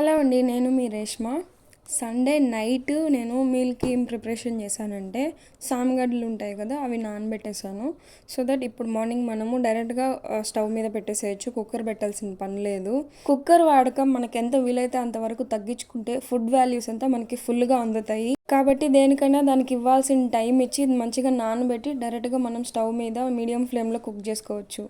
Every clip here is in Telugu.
హలో అండి నేను మీ రేష్మ. సండే నైట్ నేను మీల్కి ఏం ప్రిపరేషన్ చేశానంటే సామగడ్డలు ఉంటాయి కదా అవి నానబెట్టేశాను. సో దట్ ఇప్పుడు మార్నింగ్ మనము డైరెక్ట్గా స్టవ్ మీద పెట్టేసేయచ్చు కుక్కర్ పెట్టాల్సిన పని లేదు. కుక్కర్ వాడకం మనకి ఎంత వీలైతే అంతవరకు తగ్గించుకుంటే ఫుడ్ వాల్యూస్ అంతా మనకి ఫుల్గా అందుతాయి. కాబట్టి దేనికైనా దానికి ఇవ్వాల్సిన టైం ఇచ్చి మంచిగా నానబెట్టి డైరెక్ట్గా మనం స్టవ్ మీద మీడియం ఫ్లేమ్లో కుక్ చేసుకోవచ్చు.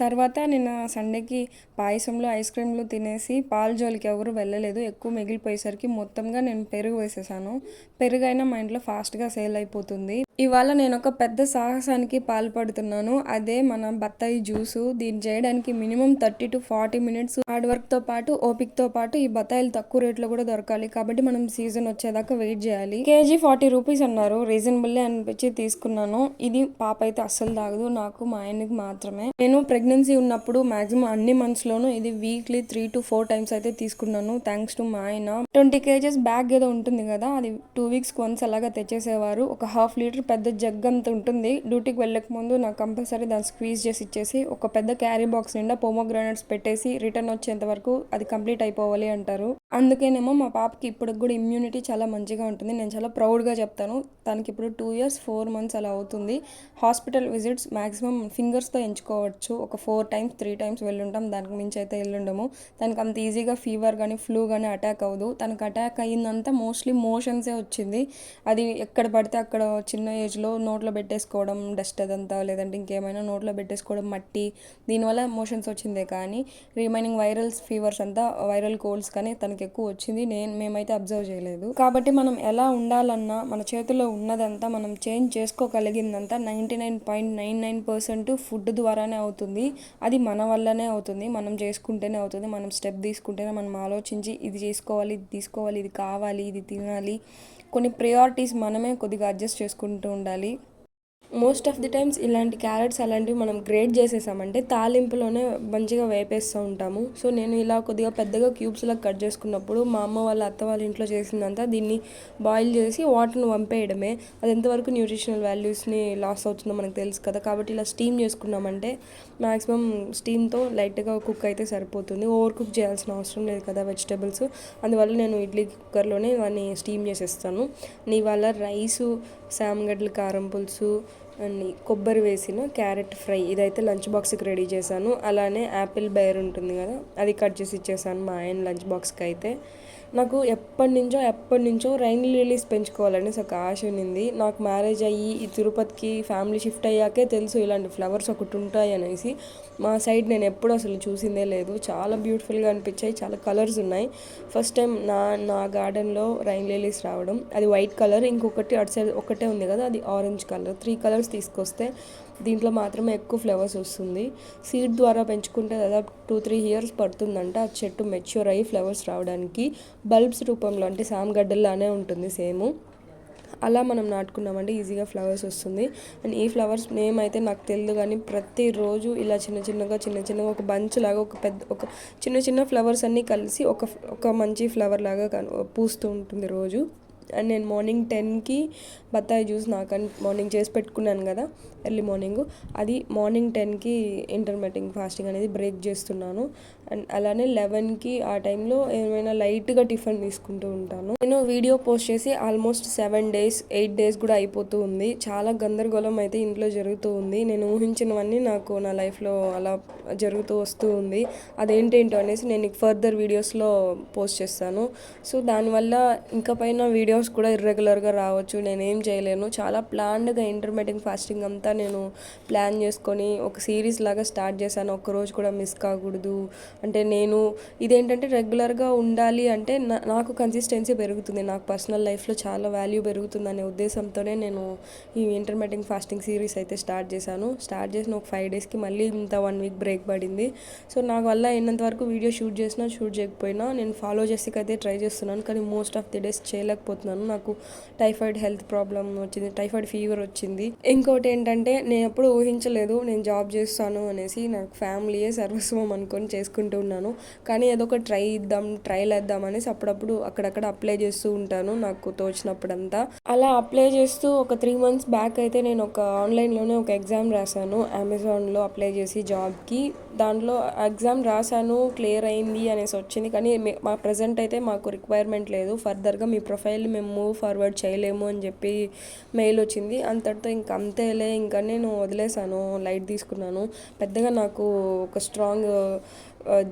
తర్వాత నేను సండేకి పాయసంలో ఐస్ క్రీమ్లు తినేసి పాల జోలికి ఎవరు వెళ్ళలేదు. ఎక్కువ మిగిలిపోయేసరికి మొత్తంగా నేను పెరుగు వేసేసాను. పెరుగు అయినా మా ఇంట్లో ఫాస్ట్గా సేల్ అయిపోతుంది. ఇవాళ నేను ఒక పెద్ద సాహసానికి పాల్పడుతున్నాను. అదే మన బత్తాయి జ్యూసు. దీన్ని చేయడానికి minimum thirty to forty minutes hard వర్క్తో పాటు ఓపిక్తో పాటు ఈ బత్తాయిలు తక్కువ రేట్లో కూడా దొరకాలి. కాబట్టి మనం సీజన్ వచ్చేదాకా వెయిట్ చేయాలి. కేజీ ఫార్టీ రూపీస్ అన్నారు. రీజనబుల్లే అనిపించి తీసుకున్నాను. ఇది పాప అయితే అస్సలు తాగదు. నాకు మా ఆయనకి మాత్రమే. నేను ప్రెగ్నెన్సీ ఉన్నప్పుడు మాక్సిమం అన్ని మంత్స్లోనూ ఇది weekly three to four times అయితే తీసుకున్నాను. థ్యాంక్స్ టు మా ఆయన. ట్వంటీ కేజెస్ బ్యాగ్ ఏదో ఉంటుంది కదా అది టూ వీక్స్ వన్స్ అలాగా తెచ్చేసేవారు. ఒక హాఫ్ లీటర్ పెద్ద జగ్ అంత ఉంటుంది. డ్యూటీకి వెళ్ళక ముందు నాకు కంపల్సరీ దాన్ని స్క్వీజ్ చేసి ఇచ్చేసి ఒక పెద్ద క్యారీ బాక్స్ నిండా పోమోగ్రానైట్స్ పెట్టేసి రిటర్న్ వచ్చేంత వరకు అది కంప్లీట్ అయిపోవాలి అంటారు. అందుకేనేమో మా పాపకి ఇప్పుడు కూడా ఇమ్యూనిటీ చాలా మంచిగా ఉంటుంది. నేను చాలా ప్రౌడ్గా చెప్తాను. తనకి ఇప్పుడు టూ ఇయర్స్ ఫోర్ మంత్స్ అలా అవుతుంది. హాస్పిటల్ విజిట్స్ మ్యాక్సిమం ఫింగర్స్తో ఎంచుకోవచ్చు. ఒక ఫోర్ టైమ్స్ త్రీ టైమ్స్ వెళ్ళుంటాం. దానికి మించి అయితే వెళ్ళుండము. తనకు అంత ఈజీగా ఫీవర్ కానీ ఫ్లూ కానీ అటాక్ అవ్వదు. తనకు అటాక్ అయ్యిందంతా మోస్ట్లీ మోషన్సే వచ్చింది. అది ఎక్కడ పడితే అక్కడ చిన్న ఏజ్లో నోట్లో పెట్టేసుకోవడం డస్ట్ అదంతా లేదంటే ఇంకేమైనా నోట్లో పెట్టేసుకోవడం మట్టి దీనివల్ల మోషన్స్ వచ్చిందే కానీ రిమైనింగ్ వైరల్స్ ఫీవర్స్ అంతా వైరల్ కోల్డ్స్ కానీ తనకి ఎక్కువ వచ్చింది. నేను మేమైతే అబ్జర్వ్ చేయలేదు. కాబట్టి మనం ఎలా ఉండాలన్నా మన చేతిలో ఉన్నదంతా మనం change చేసుకోగలిగిందంతా ninety nine point nine nine percent food ద్వారానే అవుతుంది. అది మన వల్లనే అవుతుంది. మనం చేసుకుంటేనే అవుతుంది. మనం స్టెప్ తీసుకుంటేనే మనం ఆలోచించి ఇది చేసుకోవాలి ఇది తీసుకోవాలి ఇది కావాలి ఇది తినాలి. కొన్ని ప్రయారిటీస్ మనమే కొద్దిగా అడ్జస్ట్ చేసుకుంటాం ఉండాలి. మోస్ట్ ఆఫ్ ది టైమ్స్ ఇలాంటి క్యారెట్స్ అలాంటివి మనం గ్రేట్ చేసేసామంటే తాలింపులోనే మంచిగా వేపేస్తూ ఉంటాము. సో నేను ఇలా కొద్దిగా పెద్దగా క్యూబ్స్లా కట్ చేసుకున్నప్పుడు మా అమ్మ వాళ్ళ అత్త వాళ్ళ ఇంట్లో చేసిందంతా దీన్ని బాయిల్ చేసి వాటర్ని వంపేయడమే. అది ఎంతవరకు న్యూట్రిషనల్ వాల్యూస్ని లాస్ అవుతుందో మనకు తెలుసు కదా. కాబట్టి ఇలా స్టీమ్ చేసుకున్నామంటే మ్యాక్సిమం స్టీమ్తో లైట్గా కుక్ అయితే సరిపోతుంది. ఓవర్ కుక్ చేయాల్సిన అవసరం లేదు కదా వెజిటేబుల్స్ అందువల్ల నేను ఇడ్లీ కుక్కర్లోనే దాన్ని స్టీమ్ చేసేస్తాను. నీ వల్ల రైసు సామగడ్డల కారం పులుసు అండ్ కొబ్బరి వేసిన క్యారెట్ ఫ్రై ఇదైతే లంచ్ బాక్స్కి రెడీ చేశాను. అలానే యాపిల్ బైర్ ఉంటుంది కదా అది కట్ చేసి ఇచ్చేసాను మా ఆయన లంచ్ బాక్స్కి అయితే. నాకు ఎప్పటి నుంచో ఎప్పటి నుంచో రైన్ లిలీస్ పెంచుకోవాలని ఒక ఆశ ఉన్నింది నాకు మ్యారేజ్ అయ్యి ఈ తిరుపతికి ఫ్యామిలీ షిఫ్ట్ అయ్యాకే తెలుసు ఇలాంటి ఫ్లవర్స్ ఒకటి ఉంటాయి అనేసి. మా సైడ్ నేను ఎప్పుడు అసలు చూసిందే లేదు. చాలా బ్యూటిఫుల్గా అనిపించాయి. చాలా కలర్స్ ఉన్నాయి. ఫస్ట్ టైం నా నా గార్డెన్లో రైన్ లిలీస్ రావడం. అది వైట్ కలర్ ఇంకొకటి అటు సైడ్ ఒకటే ఉంది కదా అది ఆరెంజ్ కలర్. త్రీ కలర్స్ తీసుకొస్తే దీంట్లో మాత్రమే ఎక్కువ ఫ్లవర్స్ వస్తుంది. సీడ్ ద్వారా పెంచుకుంటే దాదాపు టూ త్రీ ఇయర్స్ పడుతుందంట. ఆ చెట్టు మెచ్యూర్ అయ్యి ఫ్లవర్స్ రావడానికి బల్బ్స్ రూపంలో అంటే సామగడ్డల్లానే ఉంటుంది సేమ్. అలా మనం నాటుకున్నామంటే ఈజీగా ఫ్లవర్స్ వస్తుంది. అండ్ ఈ ఫ్లవర్స్ నేమ్ అయితే నాకు తెలియదు కానీ ప్రతిరోజు ఇలా చిన్న చిన్నగా చిన్న చిన్నగా ఒక బంచ్ లాగా ఒక పెద్ద ఒక చిన్న చిన్న ఫ్లవర్స్ అన్నీ కలిసి ఒక ఒక మంచి ఫ్లవర్ లాగా పూస్తూ ఉంటుంది రోజు. నేను మార్నింగ్ టెన్కి బత్తాయి జ్యూస్ నాకు మార్నింగ్ చేసి పెట్టుకున్నాను కదా ఎర్లీ మార్నింగ్. అది మార్నింగ్ టెన్కి ఇంటర్మీడియట్ ఫాస్టింగ్ అనేది బ్రేక్ చేస్తున్నాను. అండ్ అలానే లెవెన్కి ఆ టైంలో ఏమైనా లైట్గా టిఫిన్ తీసుకుంటూ ఉంటాను. నేను వీడియో పోస్ట్ చేసి almost seven days eight days కూడా అయిపోతూ ఉంది. చాలా గందరగోళం అయితే ఇంట్లో జరుగుతూ ఉంది. నేను ఊహించినవన్నీ నాకు నా లైఫ్లో అలా జరుగుతూ వస్తూ ఉంది. అదేంటేంటో అనేసి నేను ఫర్దర్ వీడియోస్లో పోస్ట్ చేస్తాను. సో దానివల్ల ఇంకా పైన వీడియో ఎగ్జామ్స్ కూడా ఇర్రెగ్యులర్గా రావచ్చు నేనేం చేయలేను. చాలా ప్లాన్డ్గా ఇంటర్మీడియట్ ఫాస్టింగ్ అంతా నేను ప్లాన్ చేసుకొని ఒక సిరీస్ లాగా స్టార్ట్ చేశాను. ఒక్కరోజు కూడా మిస్ కాకూడదు. అంటే నేను ఇదేంటంటే రెగ్యులర్గా ఉండాలి అంటే నాకు కన్సిస్టెన్సీ పెరుగుతుంది. నాకు పర్సనల్ లైఫ్లో చాలా వాల్యూ పెరుగుతుంది అనే ఉద్దేశంతోనే నేను ఈ ఇంటర్మీడియట్ ఫాస్టింగ్ సిరీస్ అయితే స్టార్ట్ చేశాను. స్టార్ట్ చేసిన ఒక ఫైవ్ డేస్కి మళ్ళీ ఇంత వన్ వీక్ బ్రేక్ పడింది. సో నాకు వల్ల అయినంత వరకు వీడియో షూట్ చేసినా షూట్ చేయకపోయినా నేను ఫాలో చేసేకైతే ట్రై చేస్తున్నాను. కానీ మోస్ట్ ఆఫ్ ది డేస్ చేయలేకపోతున్నాను. నాకు టైఫాయిడ్ హెల్త్ ప్రాబ్లం వచ్చింది టైఫాయిడ్ ఫీవర్ వచ్చింది. ఇంకోటి ఏంటంటే నేను ఎప్పుడు ఊహించలేదు నేను జాబ్ చేస్తాను అనేసి నాకు ఫ్యామిలీయే సర్వస్వం అనుకొని చేసుకుంటూ ఉన్నాను. కానీ ఏదో ఒక ట్రై ఇద్దాం ట్రైల్ వేద్దాం అనేసి అప్పుడప్పుడు అక్కడక్కడ అప్లై చేస్తూ ఉంటాను నాకు తోచినప్పుడంతా. అలా అప్లై చేస్తూ ఒక త్రీ మంత్స్ బ్యాక్ అయితే నేను ఒక ఆన్లైన్లోనే ఒక ఎగ్జామ్ రాశాను. అమెజాన్లో అప్లై చేసి జాబ్కి. దాంట్లో ఎగ్జామ్ రాశాను క్లియర్ అయింది అనేసి వచ్చింది. కానీ మా ప్రజెంట్ అయితే మాకు రిక్వైర్మెంట్ లేదు. ఫర్దర్గా మీ ప్రొఫైల్ మేము మూవ్ ఫార్వర్డ్ చేయలేము అని చెప్పి మెయిల్ వచ్చింది. అంతటితో ఇంక అంతేలే ఇంకా నేను వదిలేసాను లైట్ తీసుకున్నాను. పెద్దగా నాకు ఒక స్ట్రాంగ్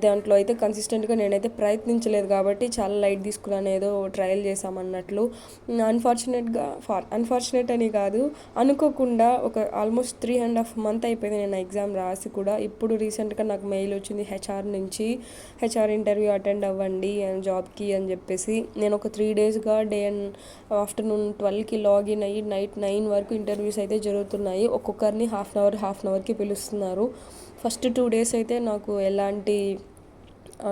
దాంట్లో అయితే కన్సిస్టెంట్గా నేనైతే ప్రయత్నించలేదు కాబట్టి చాలా లైట్ తీసుకున్నాను ఏదో ట్రయల్ చేసామన్నట్లు అన్ఫార్చునేట్గా ఫార్ అన్ఫార్చునేట్ అని కాదు అనుకోకుండా ఒక almost three and half month అయిపోయింది నేను ఎగ్జామ్ రాసి కూడా. ఇప్పుడు రీసెంట్గా నాకు మెయిల్ వచ్చింది హెచ్ఆర్ నుంచి హెచ్ఆర్ ఇంటర్వ్యూ అటెండ్ అవ్వండి అండ్ జాబ్కి అని చెప్పేసి. నేను ఒక త్రీ డేస్గా డే అండ్ ఆఫ్టర్నూన్ ట్వెల్వ్కి లాగిన్ అయ్యి నైట్ నైన్ వరకు ఇంటర్వ్యూస్ అయితే జరుగుతున్నాయి. ఒక్కొక్కరిని half an hour half an అవర్కి పిలుస్తున్నారు. ఫస్ట్ టూ డేస్ అయితే నాకు ఎలాంటి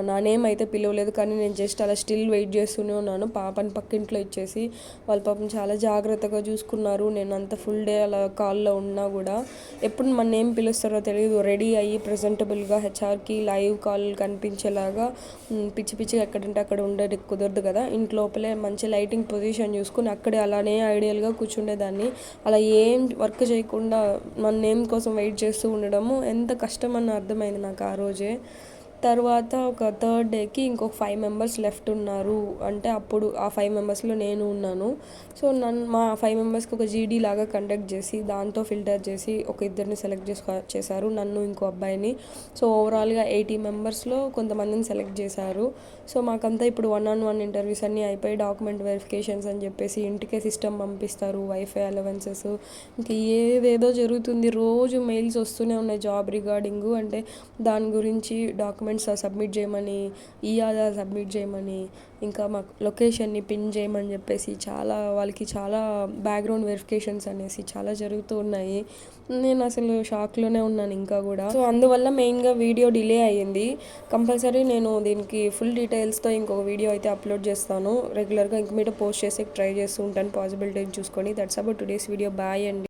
నా నేమ్ అయితే పిలవలేదు కానీ నేను జస్ట్ అలా స్టిల్ వెయిట్ చేస్తూనే ఉన్నాను. పాపని పక్కింట్లో ఇచ్చేసి వాళ్ళ పాపం చాలా జాగ్రత్తగా చూసుకున్నారు. నేను అంత ఫుల్ డే అలా కాల్లో ఉన్నా కూడా ఎప్పుడు మన నేమ్ పిలుస్తారో తెలియదు రెడీ అయ్యి ప్రజెంటబుల్గా హెచ్ఆర్కి లైవ్ కాల్ కనిపించేలాగా పిచ్చి పిచ్చిగా ఎక్కడంటే అక్కడ ఉండేది కుదరదు కదా. ఇంట్లోపలే మంచి లైటింగ్ పొజిషన్ చూసుకుని అక్కడే అలానే ఐడియల్గా కూర్చుండేదాన్ని. అలా ఏం వర్క్ చేయకుండా మన నేమ్ కోసం వెయిట్ చేస్తూ ఉండడము ఎంత కష్టం అని అర్థమైంది నాకు ఆ రోజే. తర్వాత ఒక థర్డ్ డేకి ఇంకొక ఫైవ్ మెంబర్స్ లెఫ్ట్ ఉన్నారు. అంటే అప్పుడు ఆ ఫైవ్ మెంబర్స్లో నేను ఉన్నాను. సో నన్ను మా ఫైవ్ మెంబర్స్కి ఒక జీడీ లాగా కండక్ట్ చేసి దాంతో ఫిల్టర్ చేసి ఒక ఇద్దరిని సెలెక్ట్ చేసుకో చేశారు. నన్ను ఇంకో అబ్బాయిని. సో ఓవరాల్గా ఎయిటీ మెంబర్స్లో కొంతమందిని సెలెక్ట్ చేశారు. సో మాకంతా ఇప్పుడు వన్ ఆన్ వన్ ఇంటర్వ్యూస్ అన్నీ అయిపోయి డాక్యుమెంట్ వెరిఫికేషన్స్ అని చెప్పేసి ఇంటికే సిస్టమ్ పంపిస్తారు. వైఫై అలవెన్సెస్ ఇంకా ఏదేదో జరుగుతుంది. రోజు మెయిల్స్ వస్తూనే ఉన్నాయి జాబ్ రిగార్డింగ్ అంటే దాని గురించి డాక్యుమెంట్స్ సబ్మిట్ చేయమని ఈ ఆధార్ సబ్మిట్ చేయమని ఇంకా మాకు లొకేషన్ని పిన్ చేయమని చెప్పేసి చాలా వాళ్ళకి చాలా బ్యాక్గ్రౌండ్ వెరిఫికేషన్స్ అనేసి చాలా జరుగుతూ ఉన్నాయి. నేను అసలు షాక్లోనే ఉన్నాను ఇంకా కూడా. సో అందువల్ల మెయిన్గా వీడియో డిలే అయ్యింది. కంపల్సరీ నేను దీనికి ఫుల్ డీటెయిల్స్తో ఇంకొక వీడియో అయితే అప్లోడ్ చేస్తాను. రెగ్యులర్గా ఇంక మీద పోస్ట్ చేసి ట్రై చేస్తూ ఉంటాను. పాసిబిలిటీ చూసుకొని. That's about today's video bye అండి